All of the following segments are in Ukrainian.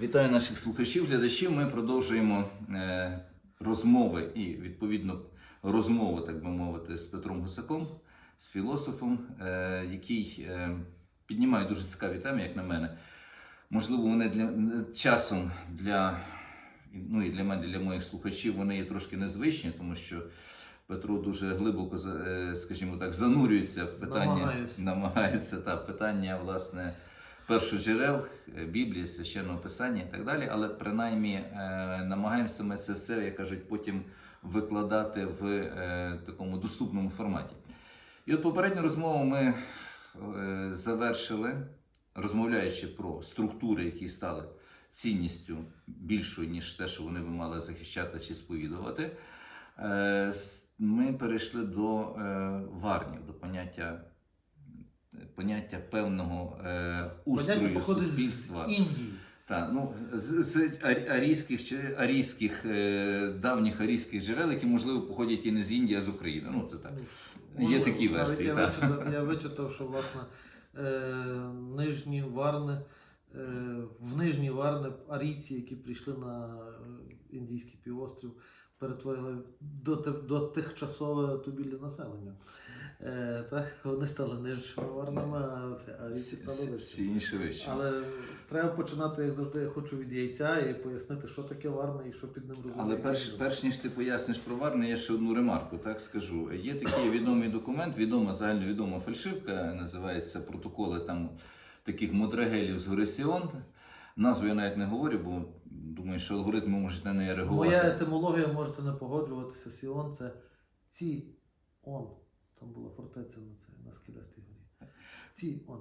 Вітаю наших слухачів, глядачів. Ми продовжуємо е, розмови і відповідно розмову, так би мовити, з Петром Гусаком, з філософом, е, який е, піднімає дуже цікаві теми, як на мене. Можливо, вони для часом для ну і для мене, для моїх слухачів, вони є трошки незвичні, тому що Петро дуже глибоко, е, скажімо так, занурюється в питання, Намагаюся. намагається та питання власне першоджерел е, Біблії, священного писання і так далі. Але принаймні е, намагаємося ми це все, як кажуть, потім викладати в е, такому доступному форматі. І от попередню розмову ми завершили, розмовляючи про структури, які стали цінністю більшою, ніж те, що вони би мали захищати чи сповідувати. Ми перейшли до варнів, до поняття, поняття певного е, устрою Поняття суспільства. з Індії. Так, ну з, з арійських чи арійських е, давніх арійських джерел, які можливо походять і не з Індії, а з України. Ну це так. Є такі версії, Я, так. вичитав, я вичитав, що власне е, нижні варни, е, в нижні варни арійці, які прийшли на е, індійський півострів, перетворили до, до тихчасове тубільне населення. Е, так, вони стали нижчими варнами, а стали інші вищі. Але треба починати, як завжди, я хочу від яйця і пояснити, що таке варна і що під ним розуміє. Але перш, перш ніж ти поясниш про Варни, я ще одну ремарку так скажу. Є такий відомий документ, відома загальновідома фальшивка, називається протоколи там таких мудрагелів з гори Сіон. Назву я навіть не говорю, бо думаю, що алгоритми можуть на неї реагувати. Моя етимологія можете не погоджуватися. Сіон це ці он. Там була фортеця на це на скелястій горі. Ці он.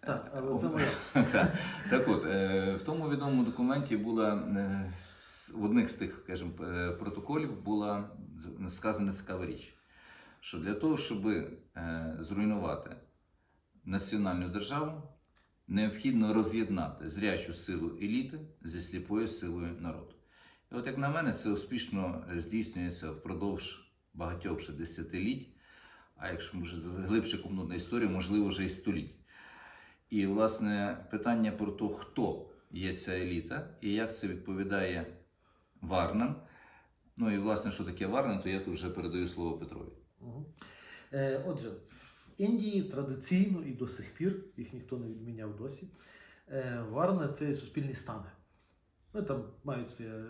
Так, але це моя. так. так от, е, в тому відомому документі була е, в одних з тих, скажімо, е, протоколів була з- сказана цікава річ, що для того, щоб зруйнувати національну державу, необхідно роз'єднати зрячу силу еліти зі сліпою силою народу. І от як на мене, це успішно е, здійснюється впродовж багатьох ще десятиліть, а якщо може глибше на історію, можливо, вже і століть. І, власне, питання про те, хто є ця еліта і як це відповідає варнам. Ну і власне, що таке варна, то я тут вже передаю слово Петрові. Е, Отже, в Індії традиційно і до сих пір, їх ніхто не відміняв досі. е, Варна це суспільні стани. Вони там мають своє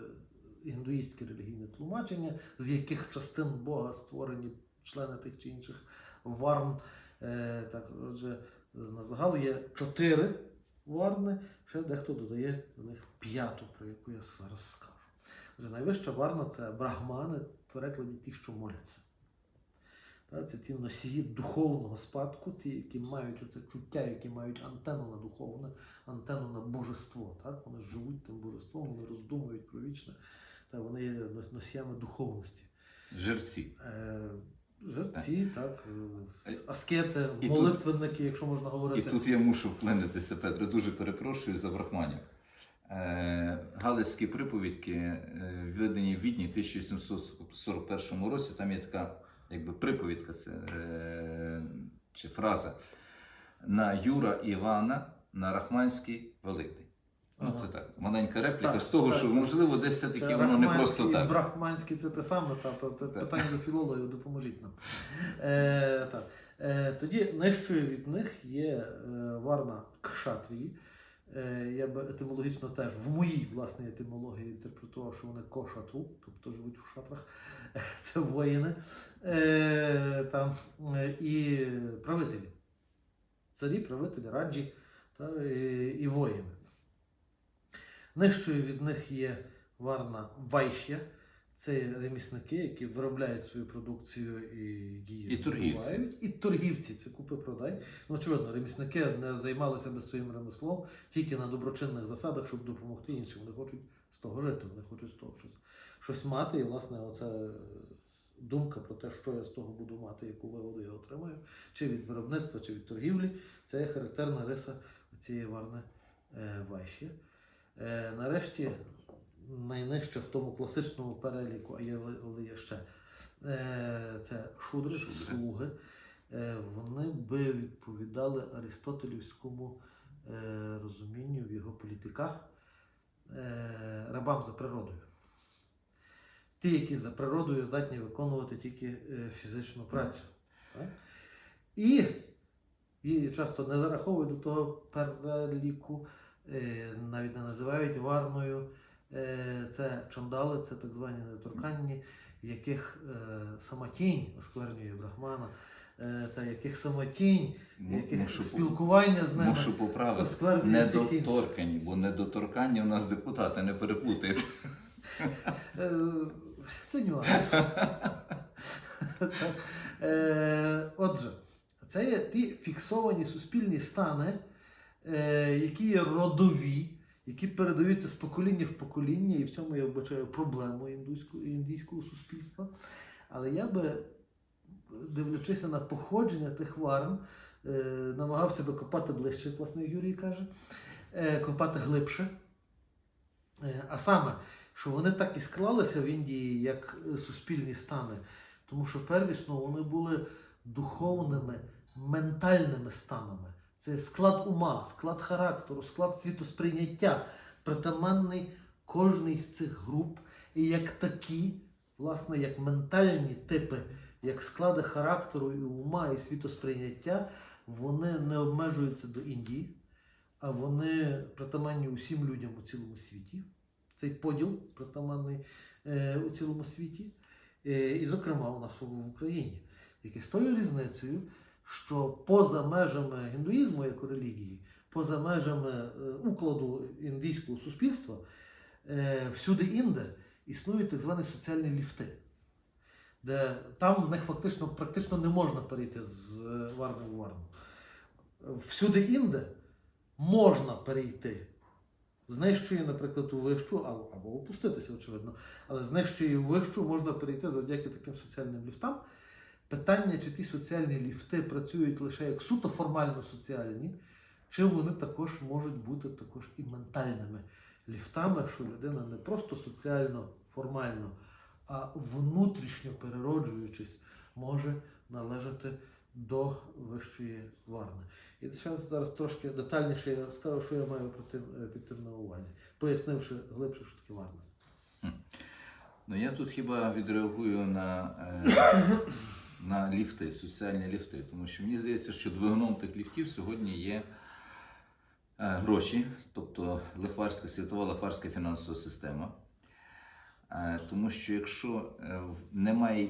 індуїстське релігійне тлумачення, з яких частин Бога створені члени тих чи інших варн. Е, Так, отже, на загал є чотири варни, ще дехто додає до них п'яту, про яку я зараз скажу. Отже, найвища варна це брахмани, в перекладі ті, що моляться. Це ті носії духовного спадку, ті, які мають оце чуття, які мають антенну на духовне, антенну на божество. Так? Вони живуть тим божеством, вони роздумують про вічне, та вони є носіями духовності. Жерці. Е, жерці, так, е, Е, аскети, і молитвенники, якщо можна говорити. І тут я мушу вклинитися, Петро, дуже перепрошую за брахманів. Е, Галицькі приповідки, введені в Відні в 1841 році, там є така якби приповідка, це, чи фраза на Юра Івана на Рахманський Великий. Ну, Ага. це так, маленька репліка Так, з того, так, що так. можливо десь Це все-таки воно не просто рахманський і так. брахманський це те саме, та, то, то, Так. питання до філологів, допоможіть нам. Е, так. Е, тоді нижчою від них є е, варна кшатрії. Е, я би етимологічно теж в моїй власній етимології інтерпретував, що вони кошатру, тобто живуть в шатрах. Це воїни. Е, там, е, і правителі. Царі, правителі, раджі та, і, і воїни. Нижчою від них є варна вайшя. Це ремісники, які виробляють свою продукцію і її І торгівці. І торгівці це купи-продай. Ну, очевидно, ремісники не займалися би своїм ремеслом тільки на доброчинних засадах, щоб допомогти іншим. Вони хочуть з того жити, вони хочуть з того щось, щось мати. І, власне, оця е, думка про те, що я з того буду мати, яку вигоду я отримаю, чи від виробництва, чи від торгівлі, це характерна риса цієї варни е, вайші. Е, нарешті, найнижче в тому класичному переліку, а є, але є ще, е, це шудри, слуги. Е, вони би відповідали аристотелівському розумінню в його політиках. е, рабам за природою. Ті, які за природою здатні виконувати тільки фізичну працю. Так? І її часто не зараховують до того переліку, навіть не називають варною. Е, Це чандали, це так звані недоторканні, яких е, сама тінь осквернює брахмана, е, та яких сама тінь, яких мушу, спілкування з ними мушу поправити. осквернює. Недоторкані, бо недоторкання у нас депутати не переплутають. Е, Це нюанс. Е, Отже, це є ті фіксовані суспільні стани, е, які є родові, які передаються з покоління в покоління, і в цьому я вбачаю проблему індуського, індійського суспільства. Але я би, дивлячись на походження тих варн, е, намагався би копати ближче, як власне Юрій каже, е, копати глибше. Е, А саме, що вони так і склалися в Індії як е, суспільні стани, тому що первісно вони були духовними, ментальними станами. Це склад ума, склад характеру, склад світосприйняття, притаманний кожній з цих груп. І як такі, власне, як ментальні типи, як склади характеру і ума, і світосприйняття, вони не обмежуються до Індії, а вони притаманні усім людям у цілому світі цей поділ притаманний е, у цілому світі, е, і, зокрема, у нас в Україні. Тільки з тою різницею, що поза межами індуїзму як релігії, поза межами е, укладу індійського суспільства, е, всюди інде існують так звані соціальні ліфти, де там в них фактично практично не можна перейти з е, варни в варну. Всюди інде можна перейти знищує, наприклад, у вищу, або, опуститися, очевидно, але знищує вищу можна перейти завдяки таким соціальним ліфтам. Питання, чи ті соціальні ліфти працюють лише як суто формально соціальні, чи вони також можуть бути також і ментальними ліфтами, що людина не просто соціально, формально, а внутрішньо перероджуючись, може належати до вищої варни. І ще зараз трошки детальніше я скажу, що я маю е, під тим на увазі, пояснивши глибше, що таке варна. Ну я тут хіба відреагую на, е, на ліфти, соціальні ліфти, тому що мені здається, що двигуном тих ліфтів сьогодні є е, гроші, тобто лихварська світова лихварська фінансова система. Е, тому що якщо е, немає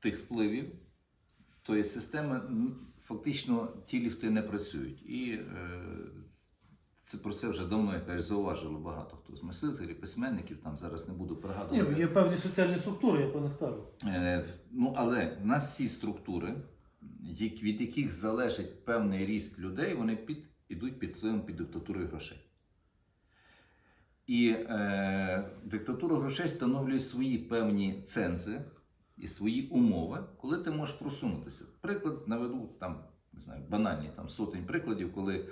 тих впливів, то є система, фактично ті ліфти не працюють. І це про це вже давно я кажу, зауважили багато хто з мислителів, письменників, там зараз не буду пригадувати. Ні, є певні соціальні структури, я про них кажу. Е, ну, але в нас ці структури, від яких залежить певний ріст людей, вони під, ідуть під впливом під диктатурою грошей. І е, диктатура грошей встановлює свої певні цензи і свої умови, коли ти можеш просунутися. Приклад наведу там, не знаю, банальні там сотень прикладів, коли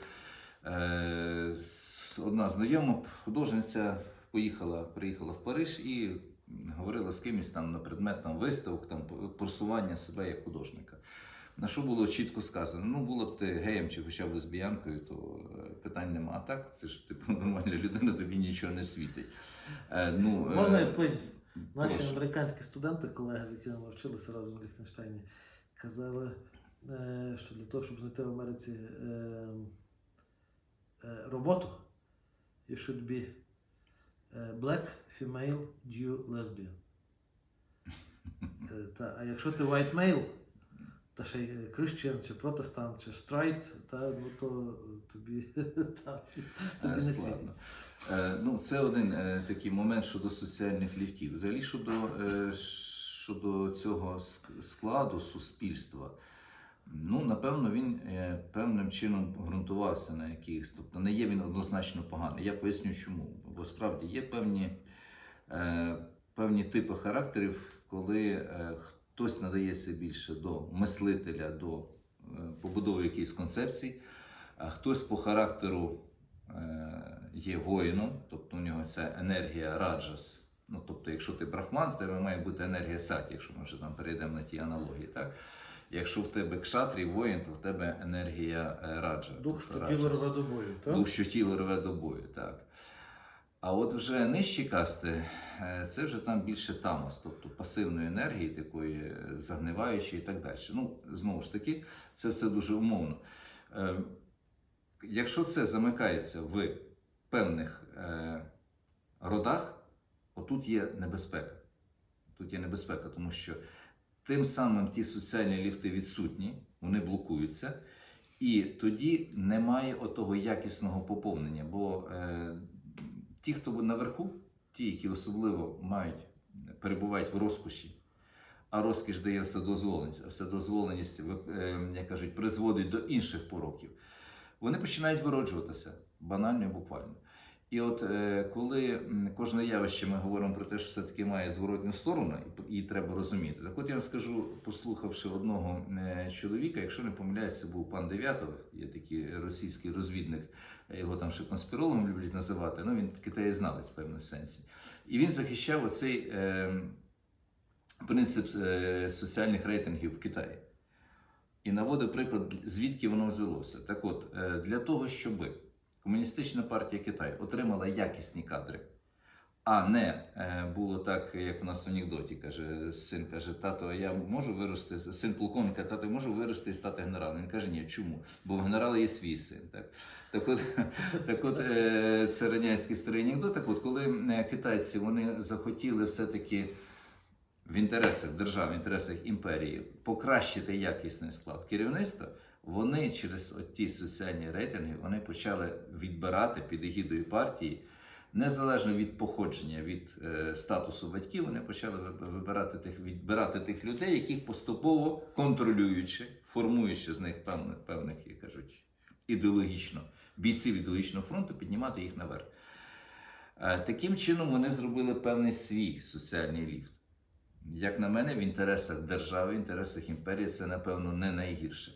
одна знайома художниця поїхала, приїхала в Париж і говорила з кимось там на предмет там, виставок, там, просування себе як художника. На що було чітко сказано: ну, було б ти геєм чи хоча б лесбіянкою, то е, питань нема. А так, ти ж типу нормальна людина, тобі нічого не світить. Е, ну, е, Можна я вплинюсь? Наші прошу. американські студенти, колеги, з якими ми вчилися разом в Ліхтенштейні, казали, е, що для того, щоб знайти в Америці е, е, роботу, you should be е, black, female, Jew, lesbian. Е, Та, а якщо ти white male, та ще й Christian, чи протестант, чи straight, та, ну, то тобі, та, тобі Е, не світить. Е, Ну, це один е, такий момент щодо соціальних ліфтів. Взагалі щодо, е, щодо цього складу суспільства. Ну, напевно, він е, певним чином ґрунтувався на якихось. Тобто не є він однозначно поганий. Я поясню чому. Бо справді є певні, е, певні типи характерів, коли е, хтось надається більше до мислителя, до побудови якихось концепцій, а хтось по характеру є воїном, тобто у нього ця енергія раджас. Ну, тобто, якщо ти брахман, в тебе має бути енергія саті, якщо ми вже там перейдемо на ті аналогії. Так? Якщо в тебе кшатрі воїн, то в тебе енергія е, раджа. Дух, тобто що тіло рве до бою, так? Дух, що тіло рве до бою, так. А от вже нижчі касти, е, це вже там більше тамос, тобто пасивної енергії, такої е, загниваючої і так далі. Ну, знову ж таки, це все дуже умовно. Якщо це замикається в певних родах, отут є небезпека. Тут є небезпека, тому що тим самим ті соціальні ліфти відсутні, вони блокуються, і тоді немає отого якісного поповнення. Бо е, ті, хто наверху, ті, які особливо мають, перебувають в розкоші, а розкіш дає вседозволеність, а вседозволеність, е, як кажуть, призводить до інших пороків, вони починають вироджуватися банально і буквально. І от е, коли кожне явище ми говоримо про те, що все-таки має зворотню сторону, і треба розуміти. Так от я вам скажу, послухавши одного е, чоловіка, якщо не помиляюсь, це був пан Дев'ятов, є такий російський розвідник, його там ще конспірологом люблять називати. Ну він китаєзнавець в певному сенсі. І він захищав оцей е, принцип соціальних рейтингів в Китаї. І наводив приклад, звідки воно взялося. Так от, для того, щоб Комуністична партія Китаю отримала якісні кадри, а не е, було так, як у нас в анекдоті каже, син каже, тато, я можу вирости, син полковника, тато, можу вирости і стати генералом. Він каже, ні, чому? Бо в генерала є свій син. Так, так от, так от е, це радянський старий анекдот. Так от, коли е, китайці вони захотіли все-таки в інтересах держави, в інтересах імперії покращити якісний склад керівництва, вони через ті соціальні рейтинги вони почали відбирати під егідою партії, незалежно від походження, від е, статусу батьків, вони почали вибирати тих, відбирати тих людей, яких поступово контролюючи, формуючи з них певних, певних як кажуть, ідеологічно, бійців ідеологічного фронту, піднімати їх наверх. Е, Таким чином вони зробили певний свій соціальний ліфт. Як на мене, в інтересах держави, в інтересах імперії це, напевно, не найгірше.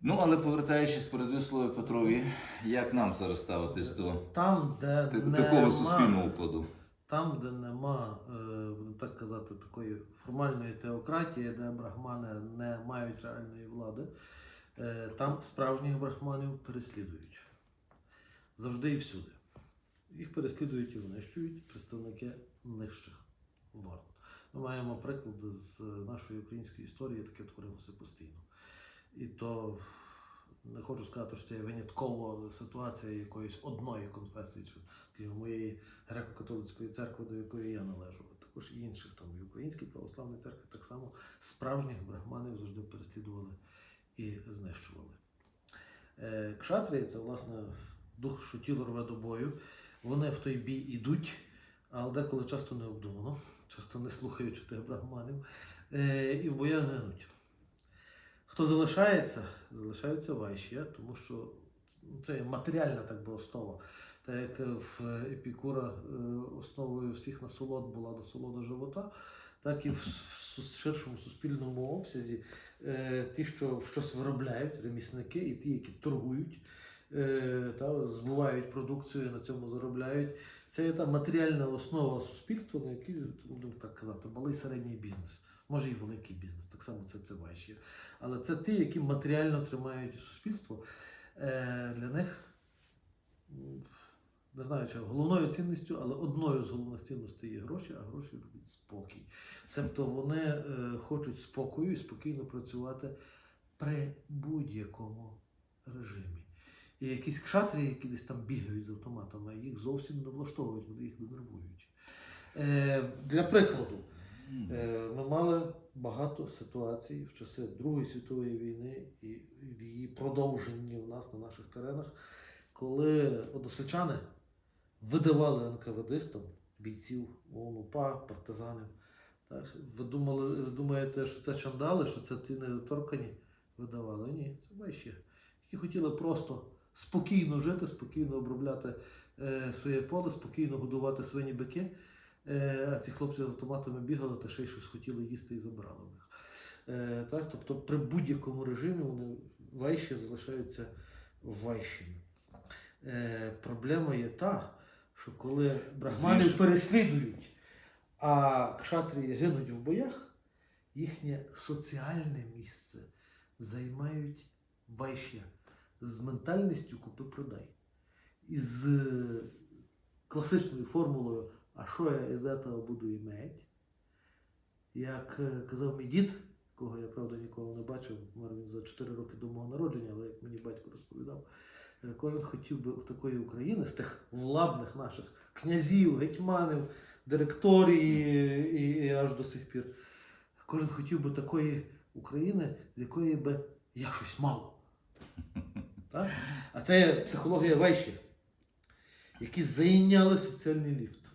Ну, але повертаючись, передаю слово Петрові, як нам зараз ставитись до Там, де та- нема, такого суспільного укладу? там, де нема, е, будемо так казати, такої формальної теократії, де брахмани не мають реальної влади, е, там справжніх брахманів переслідують. Завжди і всюди. Їх переслідують і винищують представники нижчих варт. Ми маємо приклади з нашої української історії, таке творилося постійно. І то не хочу сказати, що це є винятково ситуація якоїсь одної конфесії, чи скажімо, моєї греко-католицької церкви, до якої я належу, а також і інших там і Українській православній церкві так само справжніх брахманів завжди переслідували і знищували. Е, Кшатрії це власне дух, що тіло рве до бою. Вони в той бій ідуть, але деколи часто не обдумано, часто не слухаючи тих брахманів, е, і в боях гинуть. Хто залишається, залишаються вайші, тому що ну, це матеріальна так би основа. Так як в Епікура е, основою всіх насолод була насолода живота, так і в ширшому суспільному обсязі е, ті, що щось виробляють, ремісники, і ті, які торгують, е, та, збувають продукцію, на цьому заробляють. Це є та матеріальна основа суспільства, на якій, так казати, малий середній бізнес, може і великий бізнес, так само це, це важче. Але це ті, які матеріально тримають суспільство. Е, для них, не знаю, чи головною цінністю, але одною з головних цінностей є гроші, а гроші люблять спокій. Себто вони е, хочуть спокою і спокійно працювати при будь-якому режимі. І якісь кшатрі, які десь там бігають з автоматами, їх зовсім не влаштовують, вони їх не нервують. Е, для прикладу, Ми мали багато ситуацій в часи Другої світової війни і в її продовженні в нас на наших теренах, коли односельчани видавали НКВДистам, бійців ОНУПА, партизанів. Так? Ви, думали, ви думаєте, що це чандали, що це ті недоторкані видавали? Ні, це вещі, які хотіли просто спокійно жити, спокійно обробляти е, своє поле, спокійно годувати свині бики. Е, а ці хлопці з автоматами бігали та ще й щось хотіли їсти і забирали в них. Е, так, тобто при будь-якому режимі вони вайші залишаються вайшими. Е, проблема є та, що коли брахманів переслідують, а кшатрії гинуть в боях, їхнє соціальне місце займають вайшя з ментальністю купи-продай. Із е, класичною формулою, а що я із цього буду іметь? Як е, казав мій дід, кого я правда ніколи не бачив, помер він за 4 роки до мого народження, але як мені батько розповідав, кожен хотів би такої України з тих владних наших князів, гетьманів, директорії і, і аж до сих пір. Кожен хотів би такої України, з якої би я щось мав. Так? А це психологія вещі, які зайняли соціальний ліфт.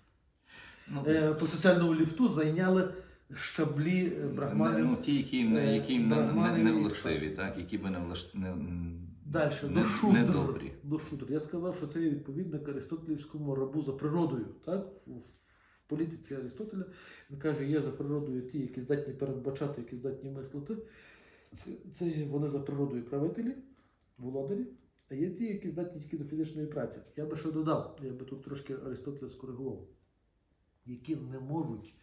Ну, Е, по соціальному ліфту зайняли щаблі е, брахманів. Ну, ті, які, їм не- е, які їм не, не, не властиві, так, які би не влаш... Далі, не, до шудр. недобрі. До шудр. Я сказав, що це є відповідник Аристотелівському рабу за природою. Так? В політиці Аристотеля він каже, є за природою ті, які здатні передбачати, які здатні мислити. Це, це вони за природою правителі, володарі, а є ті, які здатні тільки до фізичної праці. Я би ще додав, я би тут трошки Аристотеля скоригував, які не можуть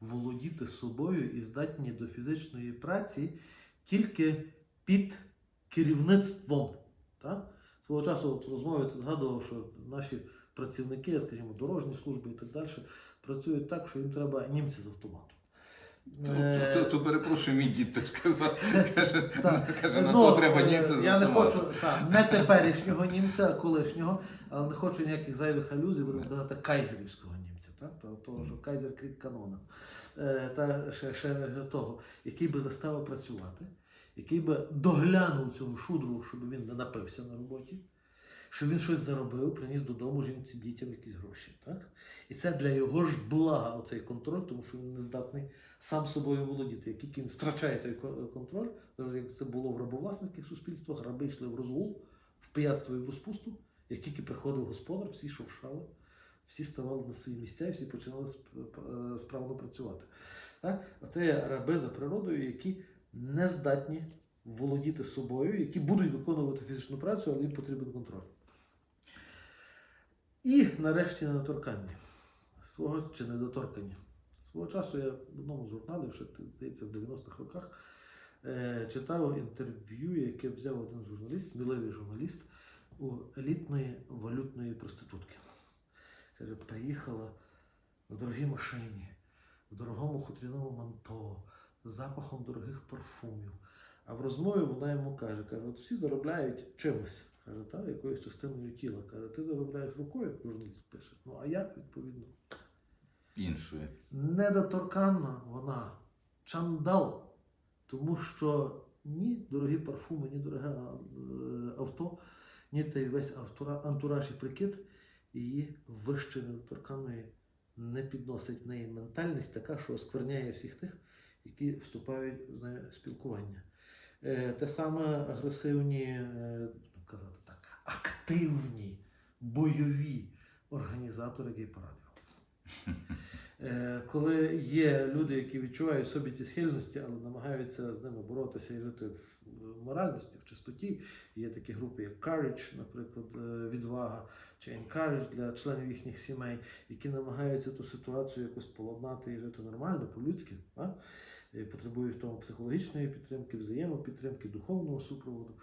володіти собою і здатні до фізичної праці тільки під керівництвом. Так? Свого часу от в розмові ти згадував, що наші працівники, скажімо, дорожні служби і так далі, працюють так, що їм треба німці з автоматом. То, Е, то, то, перепрошую, мій дід теж казав. Каже, Так. каже на Ну, то треба е, німця з Я не хочу так, не теперішнього німця, а колишнього, але не хочу ніяких зайвих алюзій, будемо казати кайзерівського німця, так? Та- того, що кайзер крік канона. Е, Та ще, ще того, який би заставив працювати, який би доглянув цього шудру, щоб він не напився на роботі, щоб він щось заробив, приніс додому жінці дітям якісь гроші. Так? І це для його ж блага оцей контроль, тому що він не здатний сам собою володіти. Як тільки він втрачає той контроль, як це було в рабовласницьких суспільствах, раби йшли в розгул, в пияцтво і в розпусту. Як тільки приходив господар, всі шовшали, всі ставали на свої місця і всі починали е, справно працювати. Так? А це є раби за природою, які не здатні володіти собою, які будуть виконувати фізичну працю, але їм потрібен контроль. І нарешті недоторканні. Свого чи недоторканні. Свого часу я в одному з журналів, ще здається, в 90-х роках, е, читав інтерв'ю, яке взяв один журналіст, сміливий журналіст, у елітної валютної проститутки. Каже, приїхала в дорогій машині, в дорогому хутряному манто, з запахом дорогих парфумів. А в розмові вона йому каже: каже, от всі заробляють чимось. Каже, та, якоюсь частиною тіла. Каже, ти заробляєш рукою, журналіст пише. Ну, а я, відповідно, Іншою. недоторканна вона, чандал, тому що ні дорогі парфуми, ні дороге е, авто, ні той весь антураж і прикид її вище недоторканої не підносить в неї ментальність така, що оскверняє всіх тих, які вступають з нею спілкування. Е, Те саме агресивні, е, казати так, активні бойові організатори гей-парадів. Е, Коли є люди, які відчувають собі ці схильності, але намагаються з ними боротися і жити в моральності, в чистоті, є такі групи, як Courage, наприклад, е, відвага чи Encourage для членів їхніх сімей, які намагаються ту ситуацію якось поладнати і жити нормально, по-людськи. Потребують в тому психологічної підтримки, взаємопідтримки, духовного супроводу.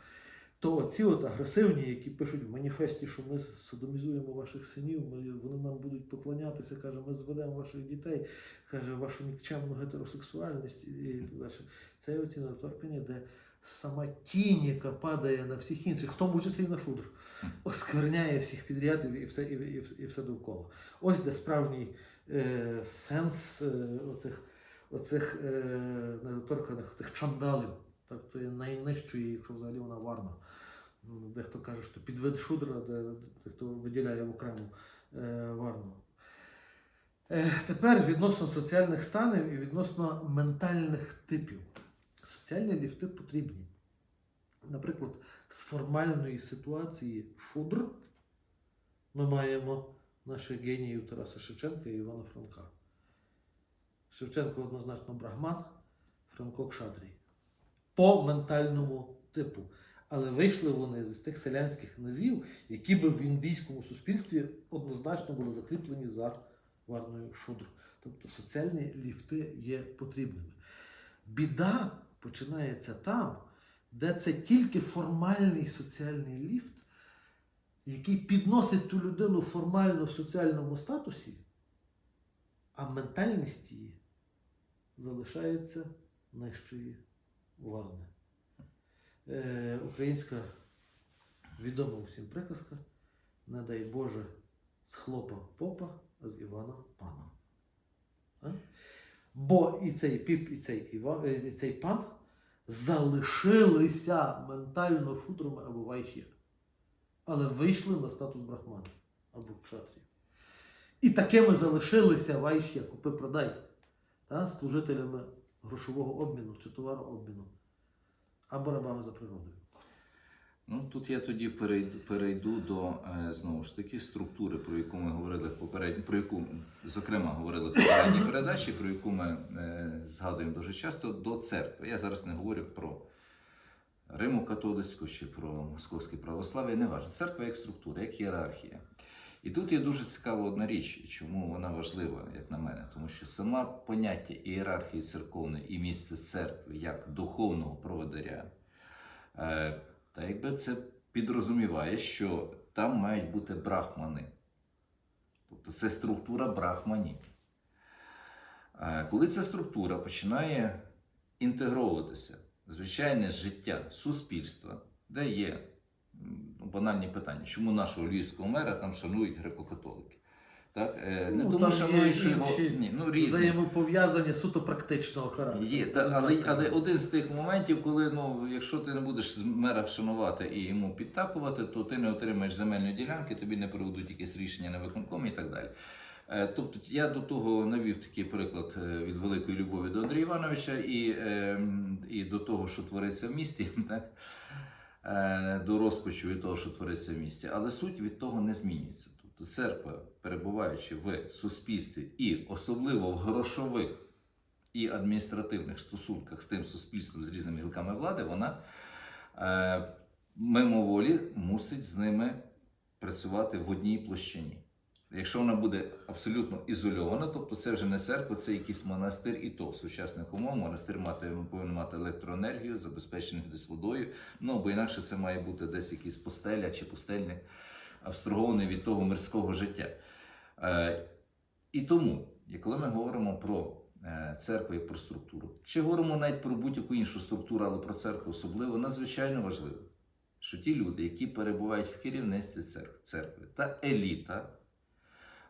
То ці от агресивні, які пишуть в маніфесті, що ми содомізуємо ваших синів, ми, вони нам будуть поклонятися, каже, ми зведемо ваших дітей, каже, вашу нікчемну гетеросексуальність і так далі. Це є оці недоторкання, де сама тінь, яка падає на всіх інших, в тому числі і на шудр, оскверняє всіх підряд і все, і, і, і все довкола. Ось де справжній е, сенс е, оцих, оцих е, недоторканих, цих чандалів. Так, це найнижчої, якщо взагалі вона варна. Ну, Дехто каже, що підвид шудра, дехто виділяє в окрему е, варну. Е, тепер відносно соціальних станів і відносно ментальних типів. Соціальні ліфти потрібні. Наприклад, з формальної ситуації шудр ми маємо наших геніїв Тараса Шевченка і Івана Франка. Шевченко однозначно брахман, Франко Кшатрій. По ментальному типу. Але вийшли вони з тих селянських низів, які би в індійському суспільстві однозначно були закріплені за варною шудр. Тобто соціальні ліфти є потрібними. Біда починається там, де це тільки формальний соціальний ліфт, який підносить ту людину формально в соціальному статусі, а ментальність її залишається нижчої варни. Е, українська відома всім приказка не дай Боже з хлопа попа, а з Івана пана. А? Бо і цей піп, і цей, Іва, і цей пан залишилися ментально шутрами або вайші, але вийшли на статус брахмана або кшатрі. І такими залишилися вайші, купи продай, та, служителями грошового обміну чи товарообміну або рабами за природою. Ну, тут я тоді перейду, перейду до е, знову ж таки структури, про яку ми говорили в попередній, про яку, зокрема, говорили в попередній передачі, про яку ми е, згадуємо дуже часто, до церкви. Я зараз не говорю про Риму католицьку чи про московське православ'я, не важливо. Церква як структура, як ієрархія. І тут є дуже цікава одна річ, чому вона важлива, як на мене, тому що сама поняття ієрархії церковної і місце церкви як духовного проводаря. Е, та якби це підрозуміває, що там мають бути брахмани. Тобто це структура брахманів. Е, Коли ця структура починає інтегровуватися звичайне життя суспільства, де є банальні питання, чому нашого львівського мера там шанують греко-католики? Так? Е, Не Ну, тому там шанують, його ні, ну, різні. Взаємопов'язання суто практичного характеру. Є, та, але, але один з тих моментів, коли ну, якщо ти не будеш з мера шанувати і йому підтакувати, то ти не отримаєш земельної ділянки, тобі не проведуть якесь рішення на виконкомі і так далі. Е, Тобто я до того навів такий приклад е, від великої любові до Андрія Івановича і, е, і до того, що твориться в місті, так? Е, до розпачу від того, що твориться в місті. Але суть від того не змінюється. Тобто церква, перебуваючи в суспільстві і особливо в грошових і адміністративних стосунках з тим суспільством з різними гілками влади, вона е, мимоволі мусить з ними працювати в одній площині. Якщо вона буде абсолютно ізольована, тобто це вже не церква, це якийсь монастир, і то в сучасних умов монастир мати, повинен мати електроенергію, забезпечений десь водою. Ну бо інакше це має бути десь якийсь постеля чи пустельник, абстрагований від того мирського життя. Е, і тому, і коли ми говоримо про е, церкву як про структуру, чи говоримо навіть про будь-яку іншу структуру, але про церкву особливо, надзвичайно важливо, що ті люди, які перебувають в керівництві церкви, церкви та еліта,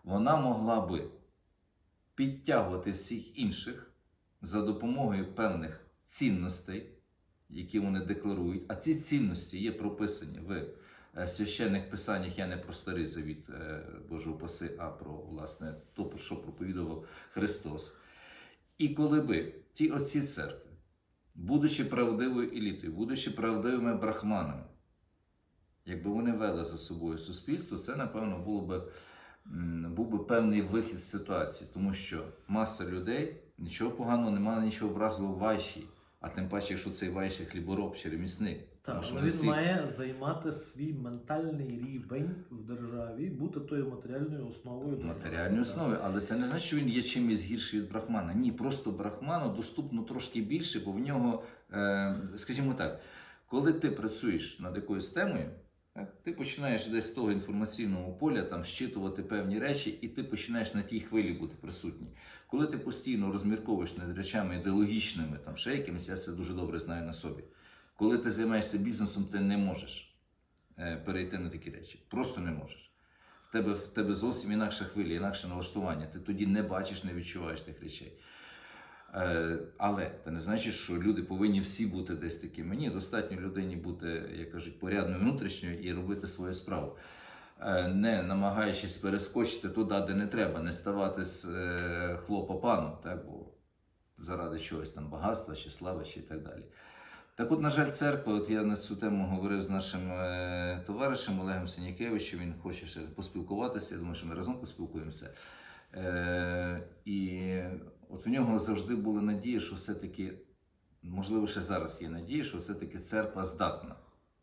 вона могла би підтягувати всіх інших за допомогою певних цінностей, які вони декларують. А ці цінності є прописані в е, священних писаннях. Я не про старий завіт е, Божого паси, а про власне то, про що проповідував Христос. І коли би ті отці церкви, будучи правдивою елітою, будучи правдивими брахманами, якби вони вели за собою суспільство, це, напевно, було би, був би певний вихід з ситуації, тому що маса людей нічого поганого немає, нічого образливого в вайші, а тим паче, якщо цей вайші хлібороб чи ремісник. Так, але він всі- має займати свій ментальний рівень в державі, бути тою матеріальною основою. держави. матеріальній основі, але це не значить, що він є чимось гірший від брахмана. Ні, просто брахману доступно трошки більше, бо в нього, е, скажімо так, коли ти працюєш над якоюсь темою, ти починаєш десь з того інформаційного поля там щитувати певні речі, і ти починаєш на тій хвилі бути присутній. Коли ти постійно розмірковуєш над речами ідеологічними, там ще якимись, я це дуже добре знаю на собі. Коли ти займаєшся бізнесом, ти не можеш е, перейти на такі речі. Просто не можеш. В тебе, в тебе зовсім інакша хвиля, інакше налаштування. Ти тоді не бачиш, не відчуваєш тих речей. Е, але це не значить, що люди повинні всі бути десь такими. Ні, достатньо людині бути, як кажуть, порядною внутрішньою і робити свою справу. Е, не намагаючись перескочити туди, де не треба, не ставати з е, хлопа пану, так, бо заради чогось там багатства чи слави, чи так далі. Так от, на жаль, церква, от я на цю тему говорив з нашим товаришем Олегом Синякевичем, він хоче ще поспілкуватися, я думаю, що ми разом поспілкуємося. І от в нього завжди була надія, що все-таки, можливо, ще зараз є надія, що все-таки церква здатна.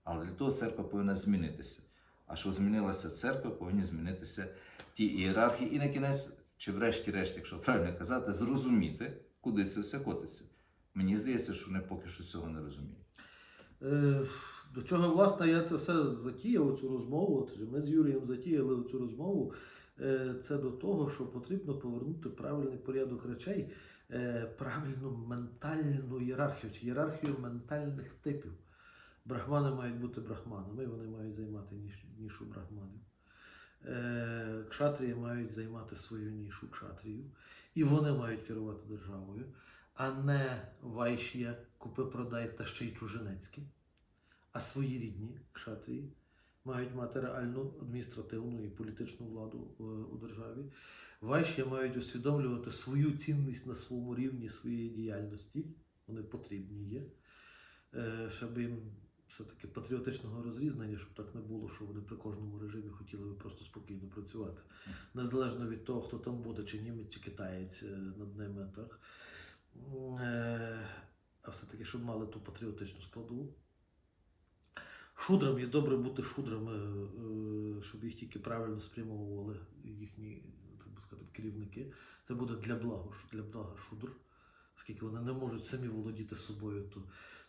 Але для того церква повинна змінитися. А що змінилася церква, повинні змінитися ті ієрархії. І на кінець, чи врешті-решт, якщо правильно казати, зрозуміти, куди це все котиться. Мені здається, що вони поки що цього не розуміють. Е, До чого, власне, я це все затіяв, цю розмову. Ми з Юрієм затіяли цю розмову. Е, Це до того, що потрібно повернути правильний порядок речей, е, правильну ментальну ієрархію, чи ієрархію ментальних типів. Брахмани мають бути брахманами, вони мають займати нішу брахманів. Е, Кшатрії мають займати свою нішу кшатрію, і вони мають керувати державою, а не вайш'я, купи-продай та ще й чужинецькі, а свої рідні кшатрії мають мати реальну адміністративну і політичну владу е, у державі. Вайш'я мають усвідомлювати свою цінність на своєму рівні своєї діяльності. Вони потрібні є, е, щоб їм все-таки патріотичного розрізнення, щоб так не було, що вони при кожному режимі хотіли би просто спокійно працювати. Незалежно від того, хто там буде, чи німець, чи китаєць е, над ними. Так? А все-таки, щоб мали ту патріотичну складову. Шудрам є добре бути шудрами, е, щоб їх тільки правильно спрямовували їхні, так би сказати, керівники. Це буде для блага, для блага шудр. Оскільки вони не можуть самі володіти собою, то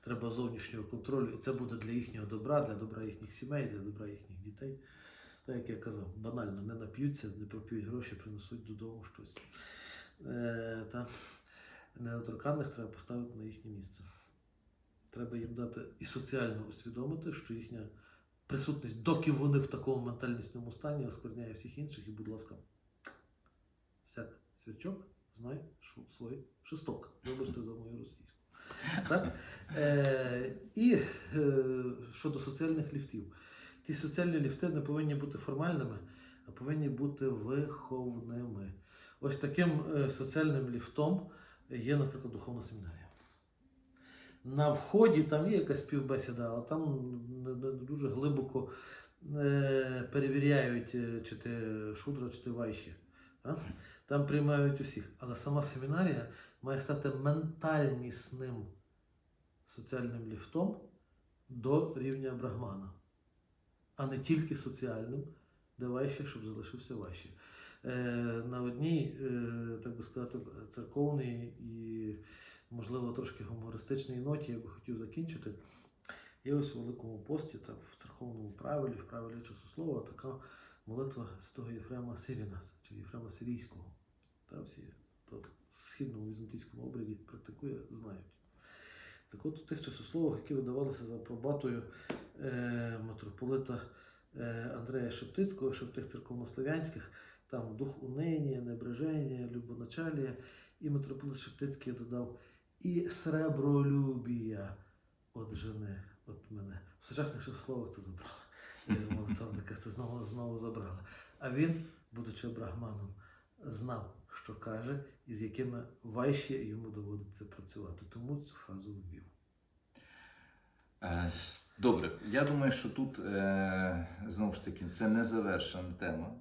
треба зовнішнього контролю, і це буде для їхнього добра, для добра їхніх сімей, для добра їхніх дітей. Так як я казав, банально не нап'ються, не проп'ють гроші, принесуть додому щось. Е, та недоторканних треба поставити на їхнє місце. Треба їм дати і соціально усвідомити, що їхня присутність, доки вони в такому ментальнісному стані, оскверняє всіх інших, і, будь ласка, всяк свірчок знай свій шесток. Вибачте за мою російську. Так? Е, і е, щодо соціальних ліфтів. Ті соціальні ліфти не повинні бути формальними, а повинні бути виховними. Ось таким е, соціальним ліфтом є, наприклад, духовна семінарія. На вході там є якась співбесіда, але там дуже глибоко е, перевіряють, е, чи ти шудра, чи ти вайші. Там приймають усіх. Але сама семінарія має стати ментальнісним соціальним ліфтом до рівня брахмана, а не тільки соціальним, де вайші, щоб залишився вайші. Е, на одній, так би сказати, церковній і, можливо, трошки гумористичній ноті я би хотів закінчити. Є ось у Великому пості, так, в церковному правилі, в правилі часослова, така молитва святого Єфрема Сиріна, чи Єфрема Сирійського. Та всі то в східному візантійському обряді практикує, знають. Так от у тих часословах, які видавалися за апробатою е, митрополита е, Андрея Шептицького, що в тих церковнослов'янських, там дух унинія, небреження, любоначалія, і митрополит Шептицький додав і сребролюбія от жени, от мене. В сучасних часословах це забрали. Е, Молитовника це знову, знову забрали. А він, будучи брахманом, знав, що каже, і з якими вайші йому доводиться працювати. Тому цю фразу ввів. Е, Добре, я думаю, що тут е, знову ж таки це не завершена тема.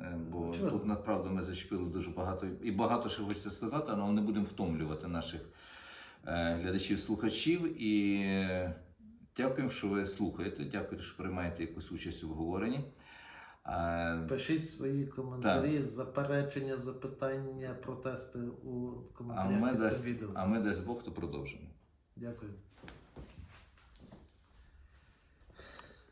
е, Бо Очевидно. тут направду ми зачепили дуже багато і багато що хочеться сказати, але не будемо втомлювати наших глядачів, слухачів. І дякую, дякуємо, що ви слухаєте. Дякую, що приймаєте якусь участь у обговоренні. Е, Пишіть свої коментарі, заперечення, запитання, протести у А ми під дасть, відео. а ми дасть Бог, то продовжимо. Дякую.